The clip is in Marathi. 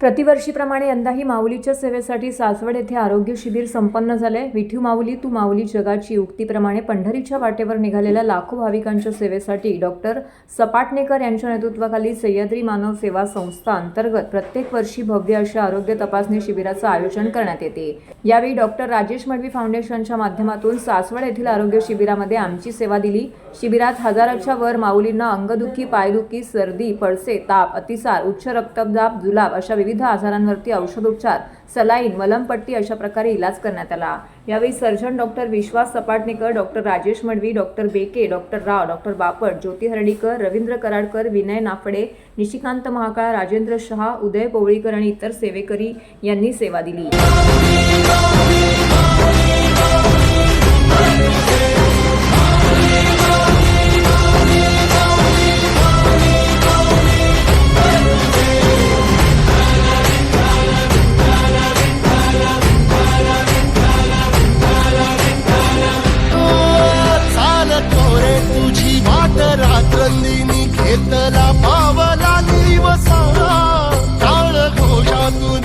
प्रतिवर्षीप्रमाणे यंदाही माऊलीच्या सेवेसाठी सासवड येथे आरोग्य शिबिर संपन्न झाले विठू माऊली तू माऊली जगाची उक्तीप्रमाणे पंढरीच्या वाटेवर निघालेल्या लाखो भाविकांच्या सेवेसाठी डॉक्टर सपाटणेकर यांच्या नेतृत्वाखाली सह्याद्री मानव सेवा संस्था अंतर्गत प्रत्येक वर्षी भव्य अशा आरोग्य तपासणी शिबिराचं आयोजन करण्यात येते. यावेळी डॉक्टर राजेश मडवी फाउंडेशनच्या माध्यमातून सासवड येथील आरोग्य शिबिरामध्ये आमची सेवा दिली. शिबिरात हजाराच्या वर माऊलींना अंगदुखी पायदुखी सर्दी पडसे ताप अतिसार उच्च रक्तदाब जुलाब अशा विविध आजारांवरती औषधोपचार सलाईन मलमपट्टी अशा प्रकारे इलाज करण्यात आला. यावेळी surgeon doctor Vishwas Sapatnekar doctor Rajesh Madvi doctor Beke doctor Rao doctor Bapat Jyoti Hardikar Ravindra Karadkar Vinay Naphade Nishikant Mahakal Rajendra Shah Uday Kowlikar आणि इतर सेवेकरी यांनी सेवा दिली. घेतला पावला दिवसा काळ घोषातून